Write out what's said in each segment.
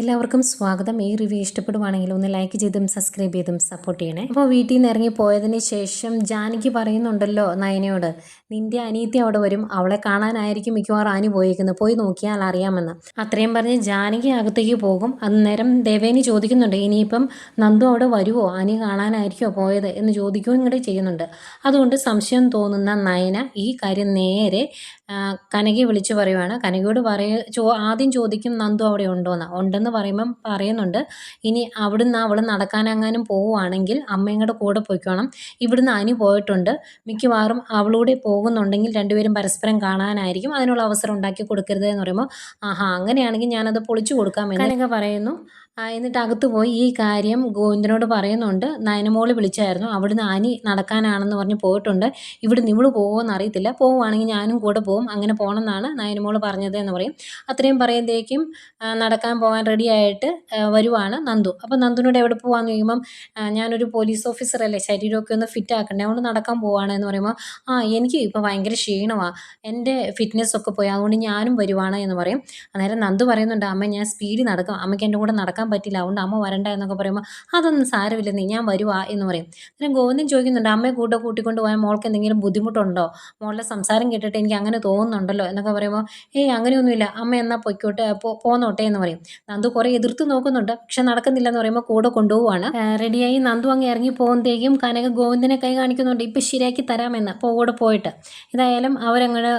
എല്ലാവർക്കും സ്വാഗതം. ഈ റിവ്യൂ ഇഷ്ടപ്പെടുവാണെങ്കിൽ ഒന്ന് ലൈക്ക് ചെയ്തും സബ്സ്ക്രൈബ് ചെയ്തും സപ്പോർട്ട് ചെയ്യണേ. അപ്പോൾ വീട്ടിൽ നിന്ന് ഇറങ്ങി പോയതിന് ശേഷം ജാനകി പറയുന്നുണ്ടല്ലോ നയനയോട് നിന്റെ അനീതി അവിടെ വരും. അവളെ കാണാനായിരിക്കും മിക്കവാറും ആനി പോയിരിക്കുന്നത് പോയി നോക്കിയാൽ അറിയാമെന്ന്. അത്രയും പറഞ്ഞ് ജാനകി അകത്തേക്ക് പോകും. അന്നേരം ദേവേനി ചോദിക്കുന്നുണ്ട് ഇനിയിപ്പം നന്ദു അവിടെ വരുമോ ആനി കാണാനായിരിക്കുമോ പോയത്? എന്ന് ചോദിക്കുകയും കൂടെ ചെയ്യുന്നുണ്ട്. അതുകൊണ്ട് സംശയം തോന്നുന്ന നയന ഈ കാര്യം നേരെ കനകി വിളിച്ച് പറയുവാണ്. കനകയോട് പറയ ആദ്യം ചോദിക്കും നന്ദു അവിടെ ഉണ്ടോ ഉണ്ടോയെന്ന് ഉണ്ടെന്ന് പറയുമ്പം പറയുന്നുണ്ട്. ഇനി അവിടുന്ന് അവൾ നടക്കാനെങ്ങാനും പോവുകയാണെങ്കിൽ അമ്മയും കൂടെ പോയിക്കോണം. ഇവിടുന്ന് അനി പോയിട്ടുണ്ട്. മിക്കവാറും അവളൂടെ പോകുന്നുണ്ടെങ്കിൽ രണ്ടുപേരും പരസ്പരം കാണാനായിരിക്കും. അതിനുള്ള അവസരം ഉണ്ടാക്കി കൊടുക്കരുത് എന്ന് പറയുമ്പോൾ ആഹാ അങ്ങനെയാണെങ്കിൽ ഞാനത് പൊളിച്ചു കൊടുക്കാം എന്ന് പറയുന്നു എന്നിട്ട് അകത്ത് പോയി ഈ കാര്യം ഗോവിന്ദനോട് പറയുന്നുണ്ട്. നയനമോൾ വിളിച്ചായിരുന്നു. അവിടുന്ന് ആനി നടക്കാനാണെന്ന് പറഞ്ഞ് പോയിട്ടുണ്ട്. ഇവിടുന്ന് ഇവൾ പോകുമെന്ന് അറിയത്തില്ല. പോവുകയാണെങ്കിൽ ഞാനും കൂടെ പോകും അങ്ങനെ പോകണമെന്നാണ് നയനമോൾ പറഞ്ഞത് എന്ന് പറയും. അത്രയും പറയുമ്പോഴേക്കും നടക്കാൻ പോകാൻ റെഡിയായിട്ട് വരുവാണ് നന്ദു. അപ്പോൾ നന്ദുനോട് എവിടെ പോകാമെന്ന് ചോദിക്കുമ്പം ഞാനൊരു പോലീസ് ഓഫീസറല്ലേ? ശരീരമൊക്കെ ഒന്ന് ഫിറ്റ് ആക്കണ്ടേ അതുകൊണ്ട് നടക്കാൻ പോവാണ് എന്ന് പറയുമ്പോൾ ആ എനിക്ക് ഇപ്പോൾ ഭയങ്കര ക്ഷീണമാണ് എന്റെ ഫിറ്റ്നസ് ഒക്കെ പോയി. അതുകൊണ്ട് ഞാനും വരുവാണ് എന്ന് പറയും. അന്നേരം നന്ദു പറയുന്നുണ്ട് അമ്മ ഞാൻ സ്പീഡിൽ നടക്കും. അമ്മയ്ക്ക് എന്റെ കൂടെ നടക്കാൻ പറ്റില്ല. അതുകൊണ്ട് അമ്മ വരണ്ട എന്നൊക്കെ പറയുമ്പോൾ അതൊന്നും സാരമില്ല നീ ഞാൻ വരുവാ എന്ന് പറയും. അന്നേരം ഗോവിന്ദൻ ചോദിക്കുന്നുണ്ട് അമ്മയെ കൂടെ കൂട്ടിക്കൊണ്ട് പോയാൽ മോൾക്ക് എന്തെങ്കിലും ബുദ്ധിമുട്ടുണ്ടോ? മോളുടെ സംസാരം കേട്ടിട്ട് എനിക്ക് അങ്ങനെ തോന്നുന്നുണ്ടല്ലോ എന്നൊക്കെ പറയുമ്പോൾ ഏയ് അങ്ങനെയൊന്നുമില്ല. അമ്മ എന്നാൽ പൊയ്ക്കോട്ടെ പോന്നോട്ടെ എന്ന് പറയും. നന്ദു കുറേ എതിർത്ത് നോക്കുന്നുണ്ട് പക്ഷെ നടക്കുന്നില്ല എന്ന് പറയുമ്പോൾ കൂടെ കൊണ്ടുപോവാണ്. റെഡിയായി നന്ദു അങ്ങ് ഇറങ്ങി പോകുമ്പോഴത്തേക്കും കനക ഗോവിന്ദനെ കൈ കാണിക്കുന്നുണ്ട് ഇപ്പം ശരിയാക്കി തരാമെന്ന് പോകൂടെ കൂടെ പോയിട്ട്. ഏതായാലും അവരങ്ങനെ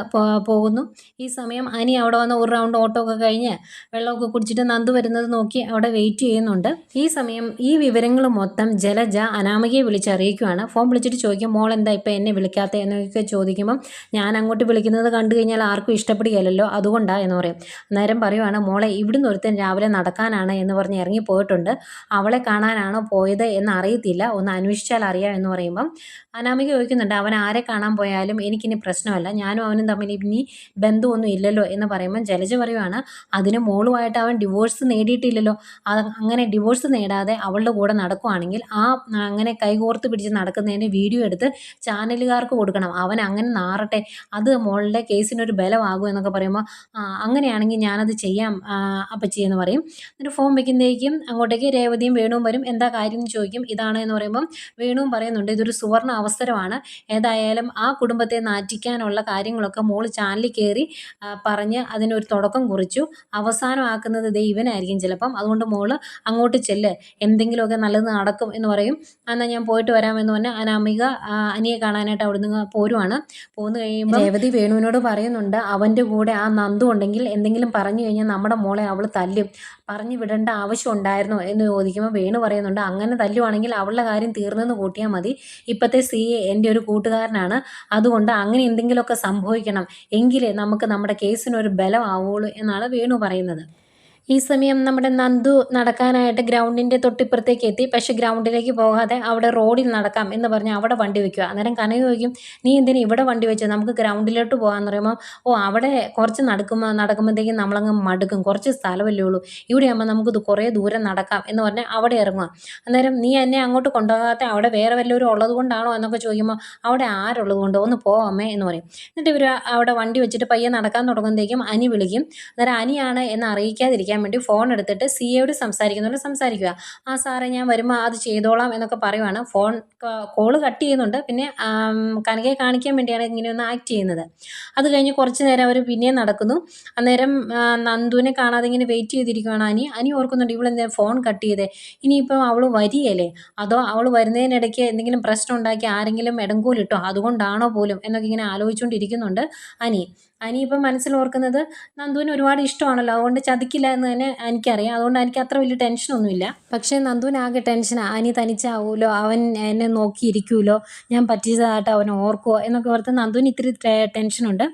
പോകുന്നു. ഈ സമയം അനി അവിടെ വന്ന് ഒരു റൗണ്ട് ഓട്ടോ ഒക്കെ കഴിഞ്ഞ് വെള്ളമൊക്കെ കുടിച്ചിട്ട് നന്ദു വരുന്നത് നോക്കി അവിടെ വെയിറ്റ് ചെയ്യുന്നുണ്ട്. ഈ സമയം ഈ വിവരങ്ങൾ മൊത്തം ജലജ അനാമികയെ വിളിച്ച് അറിയിക്കുകയാണ് ഫോൺ വിളിച്ചിട്ട് ചോദിക്കും മോൾ എന്താ ഇപ്പം എന്നെ വിളിക്കാത്ത? എന്നൊക്കെ ചോദിക്കുമ്പം ഞാൻ അങ്ങോട്ട് വിളിക്കുന്നത് കണ്ടു കഴിഞ്ഞാൽ ആർക്കും ഇഷ്ടപ്പെടുകയല്ലോ അതുകൊണ്ടാണ് എന്ന് പറയും. അന്നേരം പറയുവാണ് മോളെ ഇവിടുന്ന് ഒരുത്തൻ രാവിലെ നടക്കാനാണ് എന്ന് പറഞ്ഞ് ഇറങ്ങി പോയിട്ടുണ്ട്. അവളെ കാണാനാണോ പോയത് എന്ന് അറിയത്തില്ല ഒന്ന് അന്വേഷിച്ചാൽ അറിയാം എന്ന് പറയുമ്പം അനാമിക ചോദിക്കുന്നുണ്ട് അവൻ ആരെ കാണാൻ പോയാലും എനിക്കിനി പ്രശ്നമല്ല ഞാനും അവനും തമ്മിൽ ഇനി ബന്ധമൊന്നും ഇല്ലല്ലോ എന്ന് പറയുമ്പം ജലജ പറയുവാണ് അതിന് മോളുമായിട്ട് അവൻ ഡിവോഴ്സ് നേടിയിട്ടില്ലല്ലോ അങ്ങനെ ഡിവോഴ്സ് നേടാതെ അവളുടെ കൂടെ നടക്കുവാണെങ്കിൽ ആ അങ്ങനെ കൈകോർത്ത് പിടിച്ച് നടക്കുന്നതിന്റെ വീഡിയോ എടുത്ത് ചാനലുകാർക്ക് കൊടുക്കണം. അവൻ അങ്ങനെ നാറട്ടെ. അത് മോളുടെ കേസിനൊരു ബലമാകും എന്നൊക്കെ പറയുമ്പോൾ അങ്ങനെയാണെങ്കിൽ ഞാനത് ചെയ്യാം അപ്പച്ചി എന്ന് പറയും. എന്നിട്ട് ഫോം വയ്ക്കുന്നതേക്കും അങ്ങോട്ടേക്ക് രേവതിയും വേണുവും വരും. എന്താ കാര്യം എന്ന് ചോദിക്കും. ഇതാണ് എന്ന് പറയുമ്പം വേണുവും പറയുന്നുണ്ട് ഇതൊരു സുവർണ അവസരമാണ്. ഏതായാലും ആ കുടുംബത്തെ നാറ്റിക്കാനുള്ള കാര്യങ്ങളൊക്കെ മോൾ ചാനലിൽ കയറി പറഞ്ഞ് അതിനൊരു തുടക്കം കുറിച്ചു. അവസാനമാക്കുന്നത് ദൈവനായിരിക്കും ചിലപ്പം. അതുകൊണ്ട് മോൾ അങ്ങോട്ട് ചെല്ല്. എന്തെങ്കിലുമൊക്കെ നല്ലത് നടക്കും എന്ന് പറയും. എന്നാൽ ഞാൻ പോയിട്ട് വരാമെന്ന് പറഞ്ഞ് അനാമിക അനിയെ കാണാനായിട്ട് അവിടുന്ന് പോരുവാണ്. പോന്നു കഴിയുമ്പോൾ രേവതി വേണുവിനോട് പറയുന്നുണ്ട് അവന്റെ കൂടെ ആ നന്ദു ഉണ്ടെങ്കിൽ എന്തെങ്കിലും പറഞ്ഞു കഴിഞ്ഞാൽ നമ്മുടെ മോളെ അവൾ തല്ലും. പറഞ്ഞു വിടേണ്ട ആവശ്യം ഉണ്ടായിരുന്നോ എന്ന് ചോദിക്കുമ്പോൾ വേണു പറയുന്നുണ്ട് അങ്ങനെ തല്ലുവാണെങ്കിൽ അവളുടെ കാര്യം തീർന്നെന്ന് കൂട്ടിയാൽ മതി. ഇപ്പോഴത്തെ സി എ എന്റെ ഒരു കൂട്ടുകാരനാണ്. അതുകൊണ്ട് അങ്ങനെ എന്തെങ്കിലുമൊക്കെ സംഭവിക്കണം. എങ്കിലേ നമുക്ക് നമ്മുടെ കേസിനൊരു ബലമാവുള്ളൂ എന്നാണ് വേണു പറയുന്നത്. ഈ സമയം നമ്മുടെ നന്ദു നടക്കാനായിട്ട് ഗ്രൗണ്ടിന്റെ തൊട്ടിപ്പുറത്തേക്ക് എത്തി. പക്ഷെ ഗ്രൗണ്ടിലേക്ക് പോകാതെ അവിടെ റോഡിൽ നടക്കാം എന്ന് പറഞ്ഞ് അവിടെ വണ്ടി വെക്കുക. അന്നേരം കനക ചോദിക്കും നീ എന്തിനാ ഇവിടെ വണ്ടി വെച്ചത് നമുക്ക് ഗ്രൗണ്ടിലോട്ട് പോകാമെന്ന് പറയുമ്പോൾ ഓ അവിടെ കുറച്ച് നടക്കുമ്പോൾ നടക്കുമ്പോഴത്തേക്കും നമ്മളങ്ങ് മടുക്കും. കുറച്ച് സ്ഥലമല്ലേ ഉള്ളൂ. ഇവിടെ ആകുമ്പോൾ നമുക്കിത് കുറേ ദൂരം നടക്കാം എന്ന് പറഞ്ഞാൽ അവിടെ ഇറങ്ങുക. അന്നേരം നീ എന്നെ അങ്ങോട്ട് കൊണ്ടുപോകാത്ത അവിടെ വേറെ വല്ലവരും ഉള്ളത് കൊണ്ടാണോ? എന്നൊക്കെ ചോദിക്കുമ്പോൾ അവിടെ ആരുള്ളത് കൊണ്ടോ? ഒന്ന് പോവാമേ എന്ന് പറയും. എന്നിട്ട് ഇവർ അവിടെ വണ്ടി വെച്ചിട്ട് പയ്യെ നടക്കാൻ തുടങ്ങുമ്പോഴത്തേക്കും അനി വിളിക്കും. അന്നേരം അനിയാണ് എന്ന് അറിയിക്കാതിരിക്കാൻ വേണ്ടി ഫോൺ എടുത്തിട്ട് സി എയോട് സംസാരിക്കുന്നവരോട് സംസാരിക്കുക. ആ സാറേ ഞാൻ വരുമ്പോൾ അത് ചെയ്തോളാം എന്നൊക്കെ പറയുവാണ്. ഫോൺ കോൾ കട്ട് ചെയ്യുന്നുണ്ട്. പിന്നെ കനകയെ കാണിക്കാൻ വേണ്ടിയാണ് ഇങ്ങനെ ഒന്ന് ആക്ട് ചെയ്യുന്നത്. അത് കഴിഞ്ഞ് കുറച്ച് നേരം അവർ പിന്നെയും നടക്കുന്നു. അന്നേരം നന്ദുവിനെ കാണാതെ ഇങ്ങനെ വെയിറ്റ് ചെയ്തിരിക്കുകയാണ് അനി. അനി ഓർക്കുന്നുണ്ട് ഇവളെന്താ ഫോൺ കട്ട് ചെയ്തേ? ഇനിയിപ്പം അവൾ വരികയല്ലേ? അതോ അവൾ വരുന്നതിനിടയ്ക്ക് എന്തെങ്കിലും പ്രശ്നം ഉണ്ടാക്കി ആരെങ്കിലും ഇടങ്കോലിട്ടോ അതുകൊണ്ടാണോ പോലും? എന്നൊക്കെ ഇങ്ങനെ ആലോചിച്ചുകൊണ്ടിരിക്കുന്നുണ്ട് അനി. അനി ഇപ്പം മനസ്സിൽ ഓർക്കുന്നത് നന്ദുവിന് ഒരുപാട് ഇഷ്ടമാണല്ലോ. അതുകൊണ്ട് ചതിക്കില്ല എന്ന് തന്നെ എനിക്കറിയാം. അതുകൊണ്ട് എനിക്ക് അത്ര വലിയ ടെൻഷനൊന്നുമില്ല പക്ഷേ നന്ദുവിന് ആകെ ടെൻഷനാണ് അനി തനിച്ചാവുമല്ലോ അവൻ എന്നെ നോക്കിയിരിക്കുമല്ലോ ഞാൻ പറ്റിയതായിട്ട് അവൻ ഓർക്കുമോ എന്നൊക്കെ ഓർത്ത് നന്ദുവിന് ഇത്തിരി ടെൻഷനുണ്ട്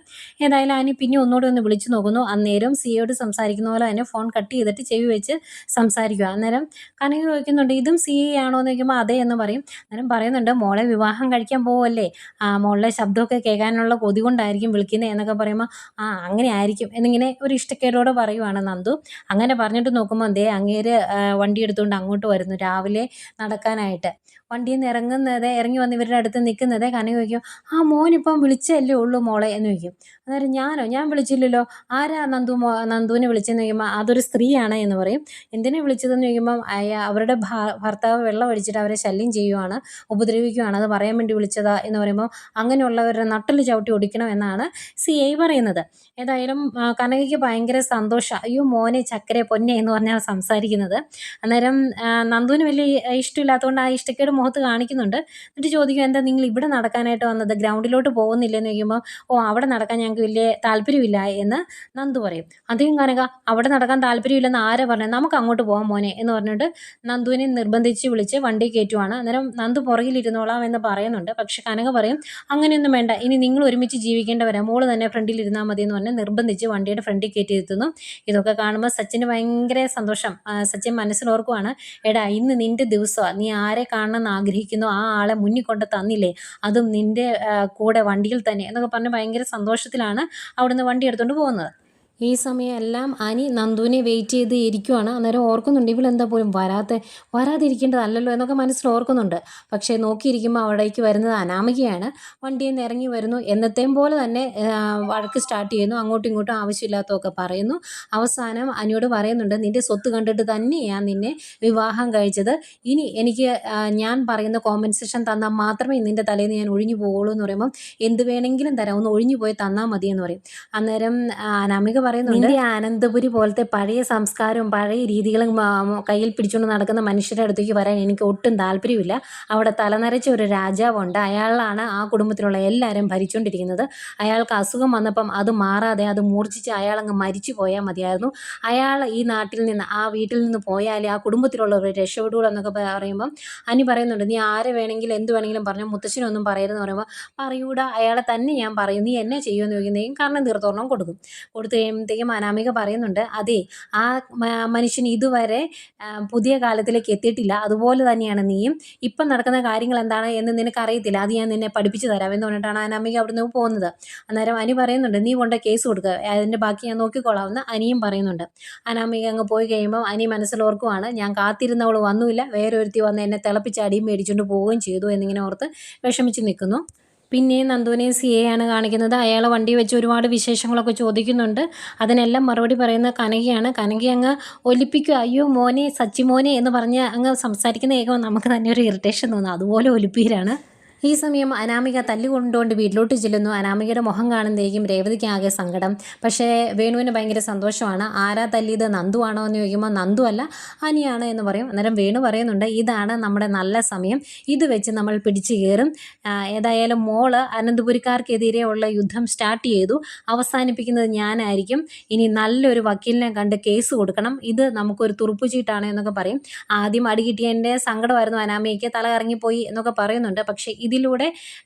ഏതായാലും അനി പിന്നെ ഒന്നുകൂടെ ഒന്ന് വിളിച്ചു നോക്കുന്നു. അന്നേരം സിയോട് സംസാരിക്കുന്ന പോലെ തന്നെ ഫോൺ കട്ട് ചെയ്തിട്ട് ചെവി വെച്ച് സംസാരിക്കുക അന്നേരം കനക ചോദിക്കുന്നുണ്ട് ഇതും സി എ ആണോ? എന്ന് ചോദിക്കുമ്പോൾ അതെ എന്ന് പറയും. അന്നേരം പറയുന്നുണ്ട് മോളെ വിവാഹം കഴിക്കാൻ പോവല്ലേ? ആ മോളുടെ ശബ്ദമൊക്കെ കേൾക്കാനുള്ള കൊതി കൊണ്ടായിരിക്കും വിളിക്കുന്നത് എന്നൊക്കെ പറയുമ്പോൾ ആ അങ്ങനെ ആയിരിക്കും എന്നിങ്ങനെ ഒരു ഇഷ്ടക്കേടോടെ പറയുവാണ് നന്ദു. അങ്ങനെ പറഞ്ഞിട്ട് നോക്കുമ്പോൾ ദേ അങ്ങേര് വണ്ടി എടുത്തുകൊണ്ട് അങ്ങോട്ട് വരുന്നു രാവിലെ നടക്കാനായിട്ട്. വണ്ടിയിൽ നിന്ന് ഇറങ്ങുന്നത് ഇറങ്ങി വന്ന് ഇവരുടെ അടുത്ത് നിൽക്കുന്നത് കനക ചോദിക്കും ആ മോനിപ്പം വിളിച്ചല്ലേ ഉള്ളൂ മോളെ? എന്ന് ചോദിക്കും. അന്നേരം ഞാനോ? ഞാൻ വിളിച്ചില്ലല്ലോ. ആരാ നന്ദു മോ നന്ദുവിനെ വിളിച്ചെന്ന് ചോദിക്കുമ്പോൾ അതൊരു സ്ത്രീയാണ് എന്ന് പറയും. എന്തിനെ വിളിച്ചതെന്ന് ചോദിക്കുമ്പം അവരുടെ ഭർത്താവ് വെള്ളം അടിച്ചിട്ട് അവരെ ശല്യം ചെയ്യുവാണ് ഉപദ്രവിക്കുകയാണ് അത് പറയാൻ വേണ്ടി വിളിച്ചതാ എന്ന് പറയുമ്പോൾ അങ്ങനെയുള്ളവരുടെ നട്ടിൽ ചവിട്ടി ഒടിക്കണം എന്നാണ് സി ഐ പറയുന്നത്. ഏതായാലും കനകയ്ക്ക് ഭയങ്കര സന്തോഷം. അയ്യോ മോനെ ചക്കരെ പൊന്നെ എന്ന് പറഞ്ഞാൽ സംസാരിക്കുന്നത്. അന്നേരം നന്ദുവിന് വലിയ ഇഷ്ടമില്ലാത്തതുകൊണ്ട് ആ ഇഷ്ടക്കേട് മുഖത്ത് കാണിക്കുന്നുണ്ട്. എന്നിട്ട് ചോദിക്കും എന്താ നിങ്ങൾ ഇവിടെ നടക്കാനായിട്ട് വന്നത്? ഗ്രൗണ്ടിലോട്ട് പോകുന്നില്ലെന്ന് ചോദിക്കുമ്പോൾ ഓ അവിടെ നടക്കാൻ ഞങ്ങൾക്ക് വലിയ താല്പര്യമില്ല എന്ന് നന്ദു പറയും. അധികം കനക അവിടെ നടക്കാൻ താല്പര്യമില്ലെന്ന് ആരാ പറഞ്ഞു? നമുക്ക് അങ്ങോട്ട് പോകാം മോനെ എന്ന് പറഞ്ഞിട്ട് നന്ദുവിനെ നിർബന്ധിച്ച് വിളിച്ച് വണ്ടി കയറ്റുവാണ്. അന്നേരം നന്ദു പുറകിലിരുന്നോളാം എന്ന് പറയുന്നുണ്ട്. പക്ഷെ കനക പറയും അങ്ങനെയൊന്നും വേണ്ട. ഇനി നിങ്ങൾ ഒരുമിച്ച് ജീവിക്കേണ്ടവരാ മോൾ തന്നെ ഫ്രണ്ടിൽ ഇരുന്നാൽ മതി എന്ന് പറഞ്ഞ് നിർബന്ധിച്ച് വണ്ടിയുടെ ഫ്രണ്ടിൽ കയറ്റി ഇതൊക്കെ കാണുമ്പോൾ സച്ചിന് ഭയങ്കര സന്തോഷം. സച്ചിൻ മനസ്സിലോർക്കുവാണ് എടാ ഇന്ന് നിന്റെ ദിവസമാണ് നീ ആരെ കാണണമെന്ന് ആഗ്രഹിക്കുന്നു? ആ ആളെ മുന്നിൽ കൊണ്ട് തന്നില്ലേ? അതും നിന്റെ കൂടെ വണ്ടിയിൽ തന്നെ. എന്നൊക്കെ പറഞ്ഞ് ഭയങ്കര സന്തോഷത്തിലാണ് അവിടുന്ന് വണ്ടി എടുത്തുകൊണ്ട് പോകുന്നത്. ഈ സമയം എല്ലാം അനി നന്ദുവിനെ വെയിറ്റ് ചെയ്ത് ഇരിക്കുവാണ്. അന്നേരം ഓർക്കുന്നുണ്ട് ഇവളെന്താ പോലും വരാത്തെ വരാതിരിക്കേണ്ടതല്ലല്ലോ എന്നൊക്കെ മനസ്സിൽ ഓർക്കുന്നുണ്ട്. പക്ഷേ നോക്കിയിരിക്കുമ്പോൾ അവിടേക്ക് വരുന്നത് അനാമികയാണ്. വണ്ടിയിൽ നിന്ന് ഇറങ്ങി വരുന്നു. എന്നത്തെയും പോലെ തന്നെ വഴക്ക് സ്റ്റാർട്ട് ചെയ്യുന്നു. അങ്ങോട്ടും ഇങ്ങോട്ടും ആവശ്യമില്ലാത്തതൊക്കെ പറയുന്നു. അവസാനം അനിയോട് പറയുന്നുണ്ട് നിന്റെ സ്വത്ത് കണ്ടിട്ട് തന്നെയാണ് നിന്നെ വിവാഹം കഴിച്ചത്. ഇനി എനിക്ക് ഞാൻ പറയുന്ന കോമ്പൻസേഷൻ തന്നാൽ മാത്രമേ നിന്റെ തലേന്ന് ഞാൻ ഒഴിഞ്ഞു പോകുള്ളൂ എന്ന് പറയുമ്പം എന്ത് വേണമെങ്കിലും തരാം. ഒന്ന് ഒഴിഞ്ഞു പോയി തന്നാൽ മതി എന്ന് പറയും. അന്നേരം അനാമിക പറയുന്നുണ്ട്. ഈ ആനന്ദപുരി പോലത്തെ പഴയ സംസ്കാരവും പഴയ രീതികളും കയ്യിൽ പിടിച്ചുകൊണ്ട് നടക്കുന്ന മനുഷ്യരുടെ അടുത്തേക്ക് വരാൻ എനിക്ക് ഒട്ടും താല്പര്യമില്ല. അവിടെ തലനരച്ച ഒരു രാജാവുണ്ട്. അയാളാണ് ആ കുടുംബത്തിലുള്ള എല്ലാവരും ഭരിച്ചുകൊണ്ടിരിക്കുന്നത് അയാൾക്ക് അസുഖം വന്നപ്പം അത് മാറാതെ അത് മൂർച്ഛിച്ച് അയാളങ്ങ് മരിച്ചു പോയാൽ മതിയായിരുന്നു. അയാൾ ഈ നാട്ടിൽ നിന്ന് ആ വീട്ടിൽ നിന്ന് പോയാലേ ആ കുടുംബത്തിലുള്ളവർ രക്ഷപ്പെടുകയുള്ളൂ എന്നൊക്കെ പറയുമ്പം അനി പറയുന്നുണ്ട് നീ ആരെ വേണമെങ്കിലും എന്ത് വേണമെങ്കിലും പറഞ്ഞു മുത്തശ്ശനൊന്നും പറയരുതെന്ന് പറയുമ്പോൾ പറയൂടാ അയാളെ തന്നെ ഞാൻ പറയും. നീ എന്നെ ചെയ്യുമെന്ന് ചോദിക്കുന്നതെങ്കിൽ കാരണം തീർത്തോണം കൊടുക്കും. കൊടുത്തു കഴിയുമ്പോഴത്തേക്കും അനാമിക പറയുന്നുണ്ട് അതെ ആ മനുഷ്യൻ ഇതുവരെ പുതിയ കാലത്തിലേക്ക് എത്തിയിട്ടില്ല. അതുപോലെ തന്നെയാണ് നീയും. ഇപ്പം നടക്കുന്ന കാര്യങ്ങൾ എന്താണ് എന്ന് നിനക്ക് അറിയത്തില്ല അത് ഞാൻ നിന്നെ പഠിപ്പിച്ചു തരാം. എന്ന് പറഞ്ഞിട്ടാണ് അനാമിക അവിടെ നിന്ന് പോകുന്നത്. അന്നേരം അനി പറയുന്നുണ്ട് നീ കൊണ്ട കേസ് കൊടുക്കുക അതിന്റെ ബാക്കി ഞാൻ നോക്കിക്കോളാം എന്ന് അനിയും പറയുന്നുണ്ട്. അനാമിക അങ്ങ് പോയി കഴിയുമ്പോൾ അനി മനസ്സിലോർക്കുവാണ് ഞാൻ കാത്തിരുന്നവൾ വന്നുമില്ല. വേറെ ഒരുത്തി വന്ന് എന്നെ തിളപ്പിച്ച് അടിയും മേടിച്ചുകൊണ്ട് പോവുകയും ചെയ്തു എന്നിങ്ങനെ ഓർത്ത് വിഷമിച്ച് നിൽക്കുന്നു. പിന്നെ നന്ദുവിനെ സി ആണ് കാണിക്കുന്നത്. അയാളെ വണ്ടി വെച്ച് ഒരുപാട് വിശേഷങ്ങളൊക്കെ ചോദിക്കുന്നുണ്ട്. അതിനെല്ലാം മറുപടി പറയുന്ന കനകയാണ്. കനക അങ്ങ് ഒലിപ്പിക്കുക. അയ്യോ മോനെ സച്ചി മോനെ എന്ന് പറഞ്ഞ് അങ്ങ് സംസാരിക്കുന്ന കേൾക്കുമ്പോൾ നമുക്ക് തന്നെ ഒരു ഇറിറ്റേഷൻ തോന്നും. അതുപോലെ ഒലിപ്പീരാണ്. ഈ സമയം അനാമിക തല്ലുകൊണ്ടുകൊണ്ട് വീട്ടിലോട്ട് ചെല്ലുന്നു. അനാമികയുടെ മുഖം കാണുന്നതേക്കും രേവതിക്ക് ആകെ സങ്കടം. പക്ഷേ വേണുവിന് ഭയങ്കര സന്തോഷമാണ്. ആരാ തല്ലിയത്? നന്ദു ആണോ? എന്ന് ചോദിക്കുമ്പോൾ നന്ദു അല്ല അനിയാണ് എന്ന് പറയും. അന്നേരം വേണു പറയുന്നുണ്ട് ഇതാണ് നമ്മുടെ നല്ല സമയം. ഇത് വെച്ച് നമ്മൾ പിടിച്ചു കയറും. ഏതായാലും മോൾ അനന്തപുരിക്കാർക്കെതിരെയുള്ള യുദ്ധം സ്റ്റാർട്ട് ചെയ്തു. അവസാനിപ്പിക്കുന്നത് ഞാനായിരിക്കും. ഇനി നല്ലൊരു വക്കീലിനെ കണ്ട് കേസ് കൊടുക്കണം. ഇത് നമുക്കൊരു തുറുപ്പ് ചീട്ടാണ് എന്നൊക്കെ പറയും. ആദ്യം അടി കിട്ടിയതിന്റെ സങ്കടമായിരുന്നു അനാമിയയ്ക്ക് തല കറങ്ങിപ്പോയി എന്നൊക്കെ പറയുന്നുണ്ട്. പക്ഷേ ഇതിലൂടെ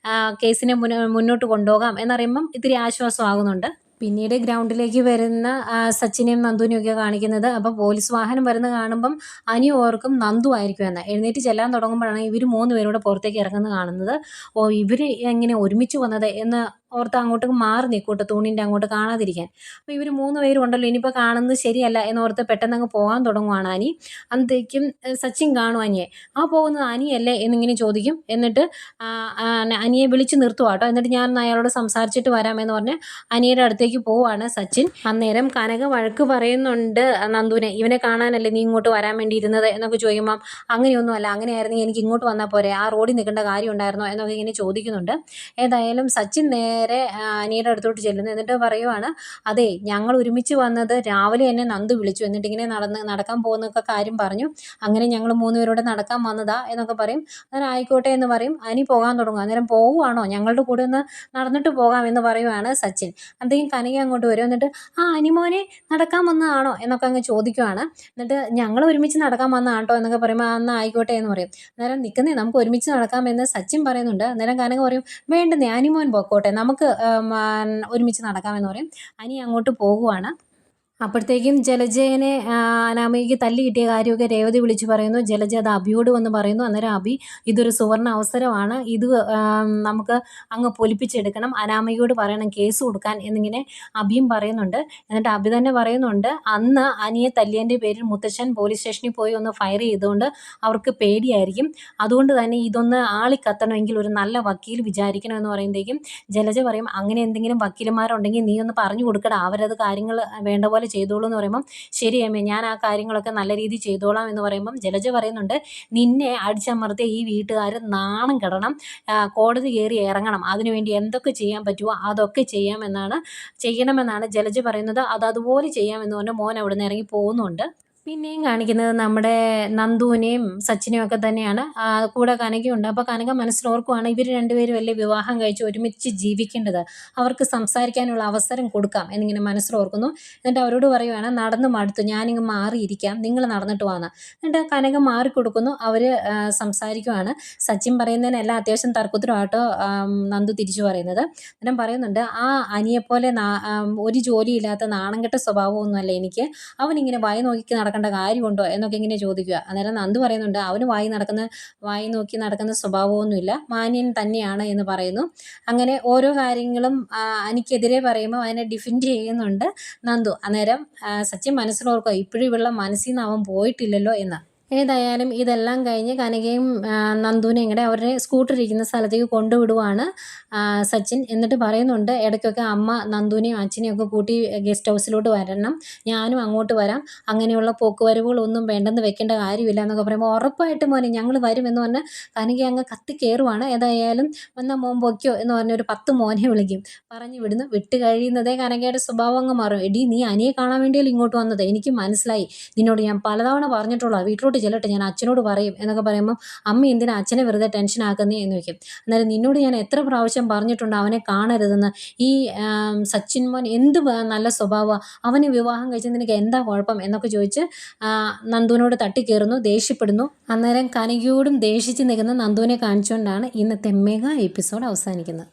ആ, കേസിനെ മുന്നോട്ട് കൊണ്ടുപോകാം എന്നറിയുമ്പം ഇത്തിരി ആശ്വാസമാകുന്നുണ്ട്. പിന്നീട് ഗ്രൗണ്ടിലേക്ക് വരുന്ന സച്ചിനെയും നന്ദുവിനെയും ഒക്കെ കാണിക്കുന്നത് അപ്പോൾ പോലീസ് വാഹനം വരുന്ന കാണുമ്പം അനി ഓർക്കും നന്ദു ആയിരിക്കും എന്ന്. എഴുന്നേറ്റ് ചെല്ലാൻ തുടങ്ങുമ്പോഴാണ് ഇവർ മൂന്ന് പേരൂടെ പുറത്തേക്ക് ഇറങ്ങുന്നത് കാണുന്നത്. ഓ ഇവർ എങ്ങനെ ഒരുമിച്ച് വന്നത് എന്ന് ഓർത്ത് അങ്ങോട്ട് മാറി നിൽക്കൂട്ടോ തൂണിന്റെ അങ്ങോട്ട് കാണാതിരിക്കാൻ. അപ്പോൾ ഇവർ മൂന്ന് പേരും ഉണ്ടല്ലോ ഇനിയിപ്പോൾ കാണുന്നത് ശരിയല്ല എന്നോർത്ത് പെട്ടെന്ന് അങ്ങ് പോകാൻ തുടങ്ങുവാണ് അനി. അന്നത്തേക്കും സച്ചിൻ കാണും അനിയെ. ആ പോകുന്നത് അനിയല്ലേ എന്നിങ്ങനെ ചോദിക്കും. എന്നിട്ട് അനിയെ വിളിച്ച് നിർത്തുക കേട്ടോ. എന്നിട്ട് ഞാൻ അയാളോട് സംസാരിച്ചിട്ട് വരാമെന്ന് പറഞ്ഞ് അനിയുടെ അടുത്തേക്ക് പോവാണ് സച്ചിൻ. അന്നേരം കനക വഴക്ക് പറയുന്നുണ്ട് നന്ദുവിനെ ഇവനെ കാണാനല്ലേ നീ ഇങ്ങോട്ട് വരാൻ വേണ്ടി ഇരുന്നത്? എന്നൊക്കെ ചോദിക്കുമ്പം അങ്ങനെയൊന്നും അല്ല അങ്ങനെയായിരുന്നെങ്കിൽ എനിക്ക് ഇങ്ങോട്ട് വന്നാൽ പോരെ ആ റോഡിൽ നിൽക്കേണ്ട കാര്യം ഉണ്ടായിരുന്നോ? എന്നൊക്കെ ഇങ്ങനെ ചോദിക്കുന്നുണ്ട്. ഏതായാലും സച്ചിൻ നേരെ ആ, അനിയുടെ അടുത്തോട്ട് ചെല്ലുന്നു. എന്നിട്ട് പറയുവാണ് അതെ ഞങ്ങൾ ഒരുമിച്ച് വന്നത് രാവിലെ എന്നെ നന്ദു വിളിച്ചു. എന്നിട്ട് ഇങ്ങനെ നടന്ന് നടക്കാൻ പോകുന്നൊക്കെ കാര്യം പറഞ്ഞു. അങ്ങനെ ഞങ്ങൾ മൂന്നുപേരോടെ നടക്കാൻ വന്നതാ എന്നൊക്കെ പറയും. അന്നേരം ആയിക്കോട്ടെ എന്ന് പറയും. അനി പോകാൻ തുടങ്ങും. അന്നേരം പോവുകയാണോ ഞങ്ങളുടെ കൂടെ ഒന്ന് നടന്നിട്ട് പോകാം എന്ന് പറയുവാണ് സച്ചിൻ. അന്തേക്കും കനക അങ്ങോട്ട് വരും. എന്നിട്ട് ആ അനിമോനെ നടക്കാൻ വന്നതാണോ? എന്നൊക്കെ അങ്ങ് ചോദിക്കുവാണ്. എന്നിട്ട് ഞങ്ങൾ ഒരുമിച്ച് നടക്കാൻ വന്നതാട്ടോ എന്നൊക്കെ പറയുമ്പോൾ അന്ന് ആയിക്കോട്ടെ എന്ന് പറയും. അന്നേരം നിൽക്കുന്നേ നമുക്ക് ഒരുമിച്ച് നടക്കാമെന്ന് സച്ചിൻ പറയുന്നുണ്ട്. അന്നേരം കനക പറയും വേണ്ടെന്നേ അനിമോൻ പോക്കോട്ടെ. നമുക്ക് ഒരുമിച്ച് നടക്കാമെന്ന് പറയും. അനി അങ്ങോട്ട് പോകുവാണ്. അപ്പോഴത്തേക്കും ജലജയനെ അനാമികയ്ക്ക് തല്ലി കിട്ടിയ കാര്യമൊക്കെ രേവതി വിളിച്ചു പറയുന്നു. ജലജ അത് അബിയോട് വന്ന് പറയുന്നു. അന്നേരം അബി ഇതൊരു സുവർണ അവസരമാണ്. ഇത് നമുക്ക് അങ്ങ് പൊലിപ്പിച്ചെടുക്കണം. അനാമികയോട് പറയണം കേസ് കൊടുക്കാൻ എന്നിങ്ങനെ അബിയും പറയുന്നുണ്ട്. എന്നിട്ട് അബി തന്നെ പറയുന്നുണ്ട് അന്ന് അനിയെ തല്ലിയന്റെ പേരിൽ മുത്തശ്ശൻ പോലീസ് സ്റ്റേഷനിൽ പോയി ഒന്ന് ഫയർ ചെയ്തുകൊണ്ട് അവർക്ക് പേടിയായിരിക്കും. അതുകൊണ്ട് തന്നെ ഇതൊന്ന് ആളി ആളിക്കത്തണമെങ്കിൽ ഒരു നല്ല വക്കീൽ വിചാരിക്കണം എന്ന് പറയുമ്പോഴേക്കും ജലജ പറയും അങ്ങനെ എന്തെങ്കിലും വക്കീലന്മാരുണ്ടെങ്കിൽ നീ ഒന്ന് പറഞ്ഞു കൊടുക്കടാ. അവരത് കാര്യങ്ങൾ വേണ്ട പോലെ ചെയ്തോളൂ എന്ന് പറയുമ്പം ശരി അമ്മേ ഞാൻ ആ കാര്യങ്ങളൊക്കെ നല്ല രീതിയിൽ ചെയ്തോളാം എന്ന് പറയുമ്പം ജലജ പറയുന്നുണ്ട് നിന്നെ അടിച്ചമർത്തിയ ഈ വീട്ടുകാർ നാണം കിടണം കോടതി കയറി ഇറങ്ങണം. അതിനുവേണ്ടി എന്തൊക്കെ ചെയ്യാൻ പറ്റുമോ അതൊക്കെ ചെയ്യാമെന്നാണ് ചെയ്യണമെന്നാണ് ജലജ പറയുന്നത്. അത് അതുപോലെ ചെയ്യാമെന്ന് പറഞ്ഞ് മോൻ അവിടെ നിന്ന് ഇറങ്ങി പോകുന്നുണ്ട്. പിന്നെയും കാണിക്കുന്നത് നമ്മുടെ നന്ദുവിനെയും സച്ചിനെയും ഒക്കെ തന്നെയാണ്. കൂടെ കനകയുണ്ട്. അപ്പോൾ കനക മനസ്സിലോർക്കുവാണ് ഇവർ രണ്ടുപേരും അല്ലേ വിവാഹം കഴിച്ച് ഒരുമിച്ച് ജീവിക്കേണ്ടത്? അവർക്ക് സംസാരിക്കാനുള്ള അവസരം കൊടുക്കാം എന്നിങ്ങനെ മനസ്സിലോർക്കുന്നു. എന്നിട്ട് അവരോട് പറയുവാണ് നടന്നു മടുത്തു. ഞാനിങ്ങ് മാറിയിരിക്കാം. നിങ്ങൾ നടന്നിട്ട് വാന്ന് എന്നിട്ട് കനക മാറിക്കൊടുക്കുന്നു. അവർ സംസാരിക്കുവാണ്. സച്ചിൻ പറയുന്നതിനെല്ലാം അത്യാവശ്യം തർക്കത്തിലുമായിട്ടോ നന്ദു തിരിച്ചു പറയുന്നത്. അന്നേരം പറയുന്നുണ്ട് ആ അനിയെപ്പോലെ ഒരു ജോലിയില്ലാത്ത നാണം കെട്ട സ്വഭാവമൊന്നുമല്ല എനിക്ക്. അവനിങ്ങനെ വായി നോക്കി നടക്കേണ്ട കാര്യമുണ്ടോ എന്നൊക്കെ ഇങ്ങനെ ചോദിക്കുക. അന്നേരം നന്ദു പറയുന്നുണ്ട് അവന് വായി നടക്കുന്ന വായി നോക്കി നടക്കുന്ന സ്വഭാവമൊന്നുമില്ല. മാന്യൻ തന്നെയാണ് എന്ന് പറയുന്നു. അങ്ങനെ ഓരോ കാര്യങ്ങളും എനിക്കെതിരെ പറയുമ്പോൾ അതിനെ ഡിഫെൻഡ് ചെയ്യുന്നുണ്ട് നന്ദു. അന്നേരം സത്യം മനസ്സിലോർക്കുക. ഇപ്പോഴും ഇവളുടെ മനസ്സിൽ നിന്ന് അവൻ പോയിട്ടില്ലല്ലോ എന്ന്. ഏതായാലും ഇതെല്ലാം കഴിഞ്ഞ് കനകയും നന്ദുവിനെയും കൂടെ അവരുടെ സ്കൂട്ടർ ഇരിക്കുന്ന സ്ഥലത്തേക്ക് കൊണ്ടുവിടുവാണ് സച്ചിൻ. എന്നിട്ട് പറയുന്നുണ്ട് ഇടയ്ക്കൊക്കെ അമ്മ നന്ദുവിനെയും അച്ഛനെയും ഒക്കെ കൂട്ടി ഗസ്റ്റ് ഹൗസിലോട്ട് വരണം. ഞാനും അങ്ങോട്ട് വരാം. അങ്ങനെയുള്ള പോക്കുവരവുകളൊന്നും വേണ്ടെന്ന് വെക്കേണ്ട കാര്യമില്ല എന്നൊക്കെ പറയുമ്പോൾ ഉറപ്പായിട്ടും മോനെ ഞങ്ങൾ വരുമെന്ന് പറഞ്ഞ് കനക അങ്ങ് കത്തി കയറുവാണ് ഏതായാലും വന്ന മോൻ പൊയ്ക്കോ എന്ന് പറഞ്ഞൊരു പത്ത് മോനെ വിളിക്കും. പറഞ്ഞു വിടുന്നു. വിട്ട് കഴിയുന്നതേ കനകയുടെ സ്വഭാവം അങ്ങ് മാറും. എടി നീ അനിയെ കാണാൻ വേണ്ടിയല്ലോ ഇങ്ങോട്ട് വന്നത്? എനിക്ക് മനസ്സിലായി. നിന്നോട് ഞാൻ പലതവണ പറഞ്ഞിട്ടുള്ള വീട്ടിലോട്ട് ചെല്ലട്ടെ ഞാൻ അച്ഛനോട് പറയും എന്നൊക്കെ പറയുമ്പോൾ അമ്മ എന്തിനാ അച്ഛനെ വെറുതെ ടെൻഷൻ ആക്കുന്നേ എന്ന് വയ്ക്കും അന്നേരം നിന്നോട് ഞാൻ എത്ര പ്രാവശ്യം പറഞ്ഞിട്ടുണ്ട് അവനെ കാണരുതെന്ന്. ഈ സച്ചിൻ മോൻ എന്ത് നല്ല സ്വഭാവമാണ് അവന് വിവാഹം കഴിച്ചത് നിനക്ക് എന്താ കുഴപ്പം എന്നൊക്കെ ചോദിച്ച് നന്ദുവിനോട് തട്ടിക്കയറുന്നു ദേഷ്യപ്പെടുന്നു. അന്നേരം കനകയോടും ദേഷിച്ച് നിൽക്കുന്ന നന്ദുവിനെ കാണിച്ചുകൊണ്ടാണ് ഇന്നത്തെ മെഗാ എപ്പിസോഡ് അവസാനിക്കുന്നത്.